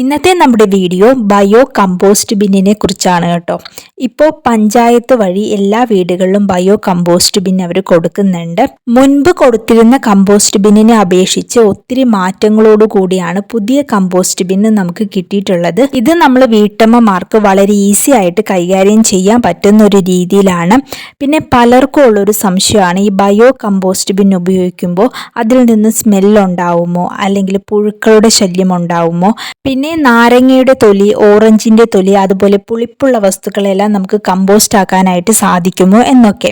ഇന്നത്തെ നമ്മുടെ video bio compost ബിന്നിനെ കുറിച്ചാണ് കേട്ടോ. ഇപ്പോൾ പഞ്ചായത്ത് വഴി എല്ലാ വീടുകളിലും ബയോ കമ്പോസ്റ്റ് ബിൻ അവർ കൊടുക്കുന്നുണ്ട്. മുൻപ് കൊടുത്തിരുന്ന കമ്പോസ്റ്റ് ബിന്നിനെ അപേക്ഷിച്ച് ഒത്തിരി മാറ്റങ്ങളോട് കൂടിയാണ് പുതിയ കമ്പോസ്റ്റ് ബിന്ന് നമുക്ക് കിട്ടിയിട്ടുള്ളത്. ഇത് നമ്മൾ വീട്ടമ്മമാർക്ക് വളരെ ഈസി ആയിട്ട് കൈകാര്യം ചെയ്യാൻ പറ്റുന്ന ഒരു രീതിയിലാണ്. പിന്നെ പലർക്കും ഉള്ളൊരു സംശയമാണ് ഈ ബയോ കമ്പോസ്റ്റ് ബിൻ ഉപയോഗിക്കുമ്പോൾ അതിൽ നിന്ന് സ്മെല്ലുണ്ടാവുമോ അല്ലെങ്കിൽ പുഴുക്കളുടെ ശല്യം ഉണ്ടാവുമോ? പിന്നെ പിന്നെ നാരങ്ങയുടെ തൊലി ഓറഞ്ചിന്റെ തൊലി അതുപോലെ പുളിപ്പുള്ള വസ്തുക്കളെല്ലാം നമുക്ക് കമ്പോസ്റ്റ് ആക്കാനായിട്ട് സാധിക്കുമോ എന്നൊക്കെ.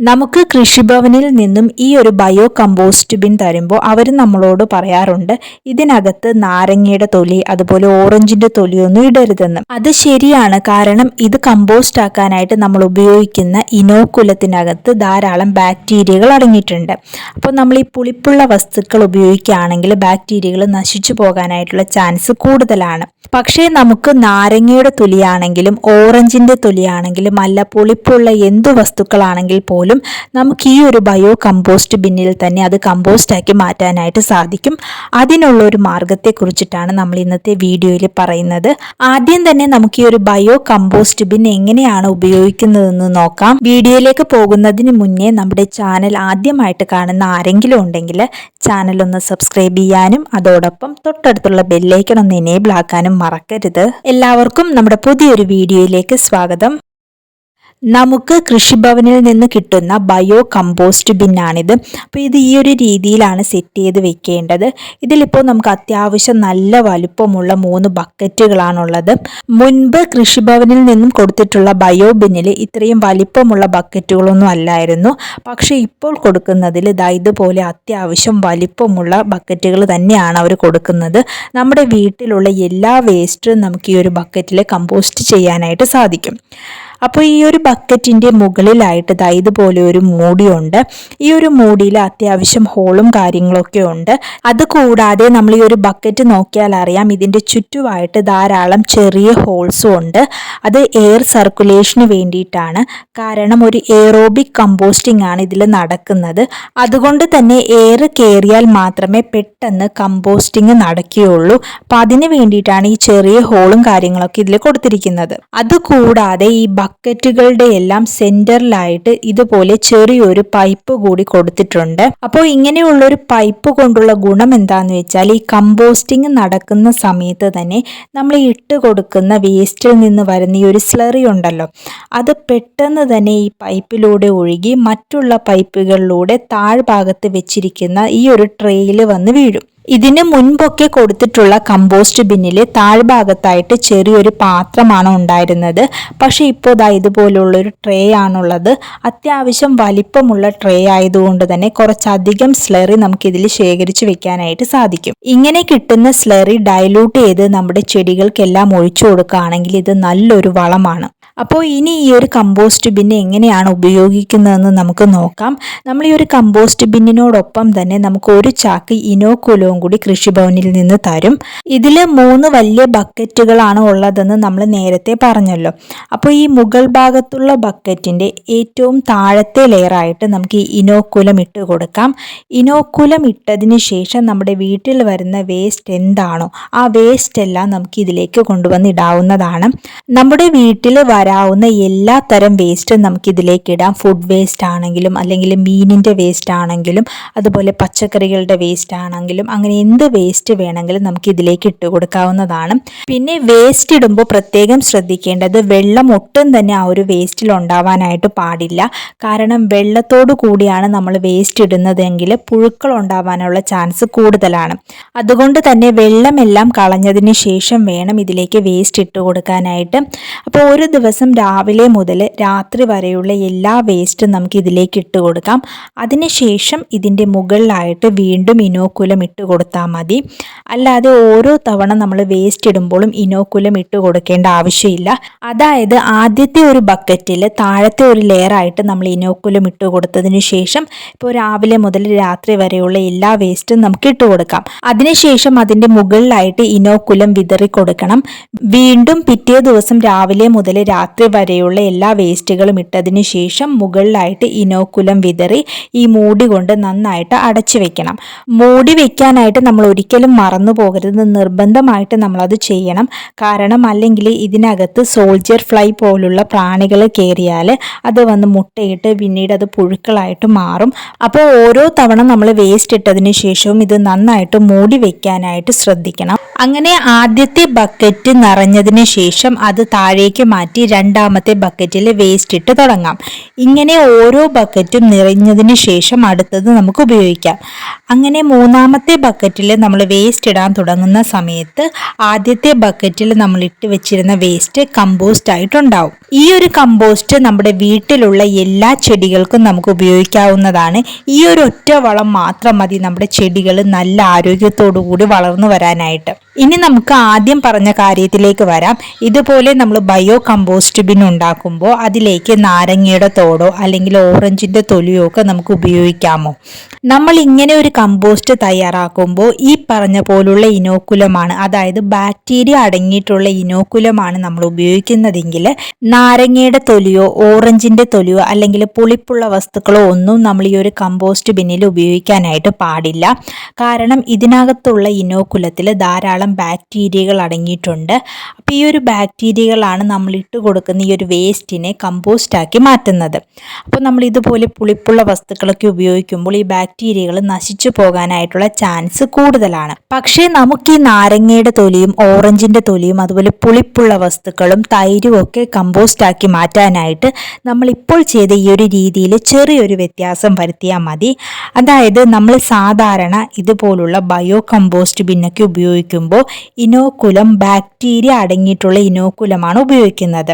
നമുക്ക് കൃഷിഭവനിൽ നിന്നും ഈ ഒരു ബയോ കമ്പോസ്റ്റ് ബിൻ തരുമ്പോൾ അവർ നമ്മളോട് പറയാറുണ്ട് ഇതിനകത്ത് നാരങ്ങയുടെ തൊലി അതുപോലെ ഓറഞ്ചിന്റെ തൊലിയൊന്നും ഇടരുതെന്ന്. അത് ശരിയാണ് കാരണം ഇത് കമ്പോസ്റ്റ് ആക്കാനായിട്ട് നമ്മൾ ഉപയോഗിക്കുന്ന ഇനോക്കുലത്തിനകത്ത് ധാരാളം ബാക്ടീരിയകൾ അടങ്ങിയിട്ടുണ്ട്. അപ്പോൾ നമ്മൾ ഈ പുളിപ്പുള്ള വസ്തുക്കൾ ഉപയോഗിക്കുകയാണെങ്കിൽ ബാക്ടീരിയകൾ നശിച്ചു പോകാനായിട്ടുള്ള ചാൻസ് കൂടുതൽ കൂടുതലാണ്. പക്ഷേ നമുക്ക് നാരങ്ങയുടെ തൊലിയാണെങ്കിലും ഓറഞ്ചിന്റെ തൊലിയാണെങ്കിലും അല്ല പുളിപ്പുള്ള എന്തു വസ്തുക്കളാണെങ്കിൽ പോലും നമുക്ക് ഈ ഒരു ബയോ കമ്പോസ്റ്റ് ബിന്നിൽ തന്നെ അത് കമ്പോസ്റ്റാക്കി മാറ്റാനായിട്ട് സാധിക്കും. അതിനുള്ള ഒരു മാർഗത്തെക്കുറിച്ചിട്ടാണ് നമ്മൾ ഇന്നത്തെ വീഡിയോയിൽ പറയുന്നത്. ആദ്യം തന്നെ നമുക്ക് ഈ ഒരു ബയോ കമ്പോസ്റ്റ് ബിൻ എങ്ങനെയാണ് ഉപയോഗിക്കുന്നതെന്ന് നോക്കാം. വീഡിയോയിലേക്ക് പോകുന്നതിന് മുന്നേ നമ്മുടെ ചാനൽ ആദ്യമായിട്ട് കാണുന്ന ആരെങ്കിലും ഉണ്ടെങ്കിൽ ചാനൽ ഒന്ന് സബ്സ്ക്രൈബ് ചെയ്യാനും അതോടൊപ്പം തൊട്ടടുത്തുള്ള ബെല്ലൈക്കൺ ഒന്ന് എനേബിൾ ആക്കാനും മറക്കരുത്. എല്ലാവർക്കും നമ്മുടെ പുതിയൊരു വീഡിയോയിലേക്ക് സ്വാഗതം. നമുക്ക് കൃഷിഭവനിൽ നിന്ന് കിട്ടുന്ന ബയോ കമ്പോസ്റ്റ് ബിന്നാണിത്. അപ്പോൾ ഇത് ഈ ഒരു രീതിയിലാണ് സെറ്റ് ചെയ്ത് വെക്കേണ്ടത്. ഇതിലിപ്പോൾ നമുക്ക് അത്യാവശ്യം നല്ല വലുപ്പമുള്ള മൂന്ന് ബക്കറ്റുകളാണുള്ളത്. മുൻപ് കൃഷിഭവനിൽ നിന്നും കൊടുത്തിട്ടുള്ള ബയോ ബിന്നിൽ ഇത്രയും വലിപ്പമുള്ള ബക്കറ്റുകളൊന്നും അല്ലായിരുന്നു. പക്ഷേ ഇപ്പോൾ കൊടുക്കുന്നതിൽ ഇതാ ഇതുപോലെ അത്യാവശ്യം വലിപ്പമുള്ള ബക്കറ്റുകൾ തന്നെയാണ് അവർ കൊടുക്കുന്നത്. നമ്മുടെ വീട്ടിലുള്ള എല്ലാ വേസ്റ്റും നമുക്ക് ഈ ഒരു ബക്കറ്റിൽ കമ്പോസ്റ്റ് ചെയ്യാനായിട്ട് സാധിക്കും. അപ്പോൾ ഈ ഒരു ബക്കറ്റിന്റെ മുകളിലായിട്ട് ദാ ഇതുപോലെ ഒരു മൂടിയുണ്ട്. ഈ ഒരു മൂടിയിൽ അത്യാവശ്യം ഹോളും കാര്യങ്ങളൊക്കെ ഉണ്ട്. അത് കൂടാതെ നമ്മൾ ഈ ഒരു ബക്കറ്റ് നോക്കിയാൽ അറിയാം ഇതിന്റെ ചുറ്റുമായിട്ട് ധാരാളം ചെറിയ ഹോൾസും ഉണ്ട്. അത് എയർ സർക്കുലേഷന് വേണ്ടിയിട്ടാണ്. കാരണം ഒരു എയറോബിക് കമ്പോസ്റ്റിംഗ് ആണ് ഇതിൽ നടക്കുന്നത്. അതുകൊണ്ട് തന്നെ എയർ കയറിയാൽ മാത്രമേ പെട്ടെന്ന് കമ്പോസ്റ്റിംഗ് നടക്കുകയുള്ളൂ. അപ്പം അതിന് വേണ്ടിയിട്ടാണ് ഈ ചെറിയ ഹോളും കാര്യങ്ങളൊക്കെ ഇതിൽ കൊടുത്തിരിക്കുന്നത്. അതുകൂടാതെ ഈ ബക്കറ്റുകളുടെ എല്ലാം സെന്ററിലായിട്ട് ഇതുപോലെ ചെറിയൊരു പൈപ്പ് കൂടി കൊടുത്തിട്ടുണ്ട്. അപ്പോൾ ഇങ്ങനെയുള്ള ഒരു പൈപ്പ് കൊണ്ടുള്ള ഗുണം എന്താന്ന് വെച്ചാൽ ഈ കമ്പോസ്റ്റിംഗ് നടക്കുന്ന സമയത്ത് തന്നെ നമ്മൾ ഇട്ട് കൊടുക്കുന്ന വേസ്റ്റിൽ നിന്ന് വരുന്ന ഈ ഒരു സ്ലറി ഉണ്ടല്ലോ അത് പെട്ടെന്ന് തന്നെ ഈ പൈപ്പിലൂടെ ഒഴുകി മറ്റുള്ള പൈപ്പുകളിലൂടെ താഴ്ഭാഗത്ത് വെച്ചിരിക്കുന്ന ഈ ഒരു ട്രേയിൽ വന്ന് വീഴും. ഇതിന് മുൻപൊക്കെ കൊടുത്തിട്ടുള്ള കമ്പോസ്റ്റ് ബിന്നിൽ താഴ്ഭാഗത്തായിട്ട് ചെറിയൊരു പാത്രമാണ് ഉണ്ടായിരുന്നത്. പക്ഷേ ഇപ്പോൾ ഇതാ ഇതുപോലുള്ളൊരു ട്രേ ആണുള്ളത്. അത്യാവശ്യം വലിപ്പമുള്ള ട്രേ ആയതുകൊണ്ട് തന്നെ കുറച്ചധികം സ്ലറി നമുക്കിതിൽ ശേഖരിച്ച് വെക്കാനായിട്ട് സാധിക്കും. ഇങ്ങനെ കിട്ടുന്ന സ്ലറി ഡയലൂട്ട് ചെയ്ത് നമ്മുടെ ചെടികൾക്കെല്ലാം ഒഴിച്ചു കൊടുക്കുകയാണെങ്കിൽ ഇത് നല്ലൊരു വളമാണ്. അപ്പോൾ ഇനി ഈ ഒരു കമ്പോസ്റ്റ് ബിന്ന് എങ്ങനെയാണ് ഉപയോഗിക്കുന്നതെന്ന് നമുക്ക് നോക്കാം. നമ്മൾ ഈ ഒരു കമ്പോസ്റ്റ് ബിന്നിനോടൊപ്പം തന്നെ നമുക്ക് ഒരു ചാക്ക് ഇനോക്കുലവും കൂടി കൃഷിഭവനിൽ നിന്ന് തരും. ഇതിൽ മൂന്ന് വലിയ ബക്കറ്റുകളാണ് ഉള്ളതെന്ന് നമ്മൾ നേരത്തെ പറഞ്ഞല്ലോ. അപ്പോൾ ഈ മുകൾ ഭാഗത്തുള്ള ബക്കറ്റിന്റെ ഏറ്റവും താഴത്തെ ലെയറായിട്ട് നമുക്ക് ഈ ഇനോക്കുലം ഇട്ട് കൊടുക്കാം. ഇനോക്കുലം ഇട്ടതിന് ശേഷം നമ്മുടെ വീട്ടിൽ വരുന്ന വേസ്റ്റ് എന്താണോ ആ വേസ്റ്റ് എല്ലാം നമുക്ക് ഇതിലേക്ക് കൊണ്ടുവന്ന് ഇടാവുന്നതാണ്. നമ്മുടെ വീട്ടിൽ വരാവുന്ന എല്ലാ തരം വേസ്റ്റും നമുക്ക് ഇതിലേക്ക് ഇടാം. ഫുഡ് വേസ്റ്റ് ആണെങ്കിലും അല്ലെങ്കിൽ മീനിന്റെ വേസ്റ്റ് ആണെങ്കിലും അതുപോലെ പച്ചക്കറികളുടെ വേസ്റ്റ് ആണെങ്കിലും അങ്ങനെ എന്ത് വേസ്റ്റ് വേണമെങ്കിലും നമുക്ക് ഇതിലേക്ക് ഇട്ട് കൊടുക്കാവുന്നതാണ്. പിന്നെ വേസ്റ്റ് ഇടുമ്പോൾ പ്രത്യേകം ശ്രദ്ധിക്കേണ്ടത് വെള്ളം ഒട്ടും തന്നെ ആ ഒരു വേസ്റ്റിൽ ഉണ്ടാവാനായിട്ട് പാടില്ല. കാരണം വെള്ളത്തോടു കൂടിയാണ് നമ്മൾ വേസ്റ്റ് ഇടുന്നതെങ്കിൽ പുഴുക്കൾ ഉണ്ടാവാനുള്ള ചാൻസ് കൂടുതലാണ്. അതുകൊണ്ട് തന്നെ വെള്ളമെല്ലാം കളഞ്ഞതിന് ശേഷം വേണം ഇതിലേക്ക് വേസ്റ്റ് ഇട്ട് കൊടുക്കാനായിട്ട്. അപ്പോൾ ഒരു ദിവസം രാവിലെ മുതൽ രാത്രി വരെയുള്ള എല്ലാ വേസ്റ്റും നമുക്ക് ഇതിലേക്ക് ഇട്ട് കൊടുക്കാം. അതിനുശേഷം ഇതിന്റെ മുകളിലായിട്ട് വീണ്ടും ഇനോക്കുലം ഇട്ട് കൊടുത്താൽ മതി. അല്ലാതെ ഓരോ തവണ നമ്മൾ വേസ്റ്റ് ഇടുമ്പോഴും ഇനോക്കുലം ഇട്ട് കൊടുക്കേണ്ട ആവശ്യമില്ല. അതായത് ആദ്യത്തെ ഒരു ബക്കറ്റിൽ താഴത്തെ ഒരു ലെയറായിട്ട് നമ്മൾ ഇനോക്കുലം ഇട്ട് കൊടുത്തതിന് ശേഷം ഇപ്പോൾ രാവിലെ മുതൽ രാത്രി വരെയുള്ള എല്ലാ വേസ്റ്റും നമുക്ക് ഇട്ട് കൊടുക്കാം. അതിനുശേഷം അതിന്റെ മുകളിലായിട്ട് ഇനോക്കുലം വിതറി കൊടുക്കണം. വീണ്ടും പിറ്റേ ദിവസം രാവിലെ മുതൽ രാത്രി രാത്രി വരെയുള്ള എല്ലാ വേസ്റ്റുകളും ഇട്ടതിന് ശേഷം മുകളിലായിട്ട് ഇനോക്കുലം വിതറി ഈ മൂടി കൊണ്ട് നന്നായിട്ട് അടച്ചു വെക്കണം. മൂടി വെക്കാനായിട്ട് നമ്മൾ ഒരിക്കലും മറന്നു പോകരുത്. നിർബന്ധമായിട്ട് നമ്മളത് ചെയ്യണം. കാരണം അല്ലെങ്കിൽ ഇതിനകത്ത് സോൾജിയർ ഫ്ലൈ പോലുള്ള പ്രാണികൾ കയറിയാൽ അത് വന്ന് മുട്ടയിട്ട് പിന്നീട് അത് പുഴുക്കളായിട്ട് മാറും. അപ്പോൾ ഓരോ തവണ നമ്മൾ വേസ്റ്റ് ഇട്ടതിന് ശേഷവും ഇത് നന്നായിട്ട് മൂടി വെക്കാനായിട്ട് ശ്രദ്ധിക്കണം. അങ്ങനെ ആദ്യത്തെ ബക്കറ്റ് നിറഞ്ഞതിന് ശേഷം അത് താഴേക്ക് മാറ്റി രണ്ടാമത്തെ ബക്കറ്റിൽ വേസ്റ്റ് ഇട്ട് തുടങ്ങാം. ഇങ്ങനെ ഓരോ ബക്കറ്റും നിറഞ്ഞതിന് ശേഷം അടുത്തത് നമുക്ക് ഉപയോഗിക്കാം. അങ്ങനെ മൂന്നാമത്തെ ബക്കറ്റിൽ നമ്മൾ വേസ്റ്റ് ഇടാൻ തുടങ്ങുന്ന സമയത്ത് ആദ്യത്തെ ബക്കറ്റിൽ നമ്മൾ ഇട്ട് വെച്ചിരുന്ന വേസ്റ്റ് കമ്പോസ്റ്റ് ആയിട്ടുണ്ടാവും. ഈ ഒരു കമ്പോസ്റ്റ് നമ്മുടെ വീട്ടിലുള്ള എല്ലാ ചെടികൾക്കും നമുക്ക് ഉപയോഗിക്കാവുന്നതാണ്. ഈ ഒരു ഒറ്റ വളം മാത്രം മതി നമ്മുടെ ചെടികൾ നല്ല ആരോഗ്യത്തോടു കൂടി വളർന്നു വരാനായിട്ട്. ഇനി നമുക്ക് ആദ്യം പറഞ്ഞ കാര്യത്തിലേക്ക് വരാം. ഇതുപോലെ നമ്മൾ ബയോ കമ്പോസ്റ്റ് ബിൻ ഉണ്ടാക്കുമ്പോൾ അതിലേക്ക് നാരങ്ങയുടെ തോടോ അല്ലെങ്കിൽ ഓറഞ്ചിന്റെ തൊലിയോ ഒക്കെ നമുക്ക് ഉപയോഗിക്കാമോ? നമ്മൾ ഇങ്ങനെ ഒരു കമ്പോസ്റ്റ് തയ്യാറാക്കുമ്പോൾ ഈ പറഞ്ഞ പോലുള്ള ഇനോക്കുലമാണ് അതായത് ബാക്ടീരിയ അടങ്ങിയിട്ടുള്ള ഇനോക്കുലമാണ് നമ്മൾ ഉപയോഗിക്കുന്നതെങ്കിൽ നാരങ്ങയുടെ തൊലിയോ ഓറഞ്ചിന്റെ തൊലിയോ അല്ലെങ്കിൽ പുളിപ്പുള്ള വസ്തുക്കളോ ഒന്നും നമ്മൾ ഈ ഒരു കമ്പോസ്റ്റ് ബിന്നിൽ ഉപയോഗിക്കാനായിട്ട് പാടില്ല. കാരണം ഇതിനകത്തുള്ള ഇനോക്കുലത്തിൽ ധാരാളം ബാക്ടീരിയകൾ അടങ്ങിയിട്ടുണ്ട്. അപ്പോൾ ഈ ഒരു ബാക്ടീരിയകളാണ് നമ്മൾ ഇട്ട് കൊടുക്കുന്ന ഈ ഒരു വേസ്റ്റിനെ കമ്പോസ്റ്റാക്കി മാറ്റുന്നത്. അപ്പോൾ നമ്മൾ ഇതുപോലെ പുളിപ്പുള്ള വസ്തുക്കളൊക്കെ ഉപയോഗിക്കുമ്പോൾ ഈ ബാക്ടീരിയകൾ നശിച്ചു പോകാനായിട്ടുള്ള ചാൻസ് കൂടുതലാണ്. പക്ഷേ നമുക്ക് ഈ നാരങ്ങയുടെ തൊലിയും ഓറഞ്ചിന്റെ തൊലിയും അതുപോലെ പുളിപ്പുള്ള വസ്തുക്കളും തൈരും ഒക്കെ കമ്പോസ്റ്റാക്കി മാറ്റാനായിട്ട് നമ്മളിപ്പോൾ ചെയ്ത ഈ ഒരു രീതിയിൽ ചെറിയൊരു വ്യത്യാസം വരുത്തിയാൽ മതി. അതായത് നമ്മൾ സാധാരണ ഇതുപോലുള്ള ബയോ കമ്പോസ്റ്റ് ബിന്നൊക്കെ ഉപയോഗിക്കുമ്പോൾ ഇനോക്കുലം ബാക്ടീരിയ അടങ്ങിയിട്ടുള്ള ഇനോക്കുലമാണ് ഉപയോഗിക്കുന്നത്.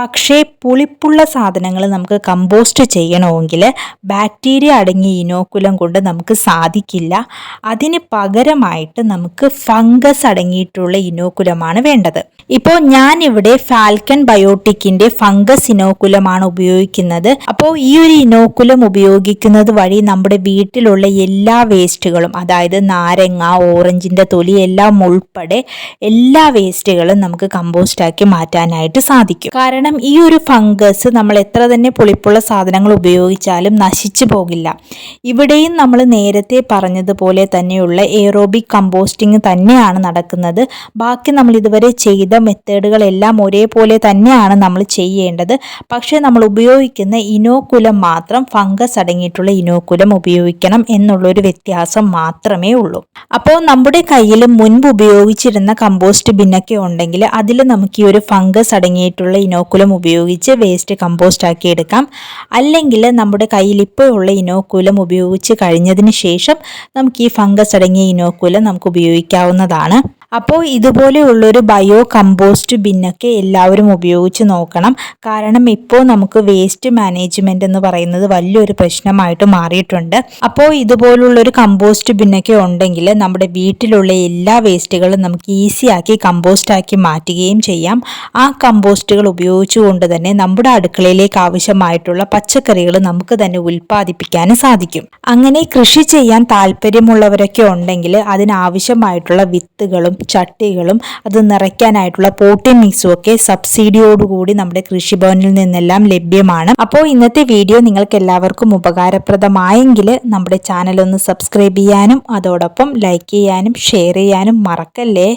പക്ഷേ പുളിപ്പുള്ള സാധനങ്ങൾ നമുക്ക് കമ്പോസ്റ്റ് ചെയ്യണമെങ്കിൽ ബാക്ടീരിയ അടങ്ങിയ ഇനോക്കുലം കൊണ്ട് നമുക്ക് സാധിക്കില്ല. അതിന് പകരമായിട്ട് നമുക്ക് ഫംഗസ് അടങ്ങിയിട്ടുള്ള ഇനോക്കുലമാണ് വേണ്ടത്. ഇപ്പോൾ ഞാൻ ഇവിടെ ഫാൽക്കൺ ബയോട്ടിക്കിന്റെ ഫംഗസ് ഇനോക്കുലമാണ് ഉപയോഗിക്കുന്നത്. അപ്പോൾ ഈ ഒരു ഇനോക്കുലം ഉപയോഗിക്കുന്നത് വഴി നമ്മുടെ വീട്ടിലുള്ള എല്ലാ വേസ്റ്റുകളും അതായത് നാരങ്ങ ഓറഞ്ചിന്റെ തൊലി എല്ലാം ഉൾപ്പെടെ എല്ലാ വേസ്റ്റുകളും നമുക്ക് കമ്പോസ്റ്റാക്കി മാറ്റാനായിട്ട് സാധിക്കും. കാരണം കാരണം ഈ ഒരു ഫംഗസ് നമ്മൾ എത്ര തന്നെ പുളിപ്പുള്ള സാധനങ്ങൾ ഉപയോഗിച്ചാലും നശിച്ചു പോകില്ല. ഇവിടെയും നമ്മൾ നേരത്തെ പറഞ്ഞതുപോലെ തന്നെയുള്ള എയറോബിക് കമ്പോസ്റ്റിംഗ് തന്നെയാണ് നടക്കുന്നത്. ബാക്കി നമ്മൾ ഇതുവരെ ചെയ്ത മെത്തേഡുകളെല്ലാം ഒരേപോലെ തന്നെയാണ് നമ്മൾ ചെയ്യേണ്ടത്. പക്ഷേ നമ്മൾ ഉപയോഗിക്കുന്ന ഇനോക്കുലം മാത്രം ഫംഗസ് അടങ്ങിയിട്ടുള്ള ഇനോക്കുലം ഉപയോഗിക്കണം എന്നുള്ളൊരു വ്യത്യാസം മാത്രമേ ഉള്ളൂ. അപ്പോൾ നമ്മുടെ കയ്യിൽ മുൻപ് ഉപയോഗിച്ചിരുന്ന കമ്പോസ്റ്റ് ബിന്നൊക്കെ ഉണ്ടെങ്കിൽ അതിൽ നമുക്ക് ഈ ഒരു ഫംഗസ് അടങ്ങിയിട്ടുള്ള ഇനോക്കുലം ഇനോക്കുലം ഉപയോഗിച്ച് വേസ്റ്റ് കമ്പോസ്റ്റ് ആക്കി എടുക്കാം. അല്ലെങ്കിൽ നമ്മുടെ കയ്യിൽ ഇപ്പോൾ ഉള്ള ഇനോക്കുലം ഉപയോഗിച്ച് കഴിഞ്ഞതിന് ശേഷം നമുക്ക് ഈ ഫംഗസ് അടങ്ങിയ ഇനോക്കുലം നമുക്ക് ഉപയോഗിക്കാവുന്നതാണ്. അപ്പോൾ ഇതുപോലെയുള്ളൊരു ബയോ കമ്പോസ്റ്റ് ബിന്നൊക്കെ എല്ലാവരും ഉപയോഗിച്ച് നോക്കണം. കാരണം ഇപ്പോൾ നമുക്ക് വേസ്റ്റ് മാനേജ്മെന്റ് എന്ന് പറയുന്നത് വലിയൊരു പ്രശ്നമായിട്ട് മാറിയിട്ടുണ്ട്. അപ്പോൾ ഇതുപോലുള്ളൊരു കമ്പോസ്റ്റ് ബിന്നൊക്കെ ഉണ്ടെങ്കിൽ നമ്മുടെ വീട്ടിലുള്ള എല്ലാ വേസ്റ്റുകളും നമുക്ക് ഈസിയാക്കി ആക്കി കമ്പോസ്റ്റ് ആക്കി മാറ്റുകയും ചെയ്യാം. ആ കമ്പോസ്റ്റുകൾ ഉപയോഗിച്ചുകൊണ്ട് തന്നെ നമ്മുടെ അടുക്കളയിലേക്ക് ആവശ്യമായിട്ടുള്ള പച്ചക്കറികൾ നമുക്ക് തന്നെ ഉൽപ്പാദിപ്പിക്കാനും സാധിക്കും. അങ്ങനെ കൃഷി ചെയ്യാൻ താല്പര്യമുള്ളവരൊക്കെ ഉണ്ടെങ്കിൽ അതിനാവശ്യമായിട്ടുള്ള വിത്തുകളും ചട്ടികളും അത് നിറയ്ക്കാനായിട്ടുള്ള പോട്ടിംഗ് മിക്സും ഒക്കെ സബ്സിഡിയോടുകൂടി നമ്മുടെ കൃഷിഭവനിൽ നിന്നെല്ലാം ലഭ്യമാണ്. അപ്പോൾ ഇന്നത്തെ വീഡിയോ നിങ്ങൾക്ക് എല്ലാവർക്കും ഉപകാരപ്രദമായെങ്കിൽ നമ്മുടെ ചാനൽ ഒന്ന് സബ്സ്ക്രൈബ് ചെയ്യാനും അതോടൊപ്പം ലൈക്ക് ചെയ്യാനും ഷെയർ ചെയ്യാനും മറക്കല്ലേ?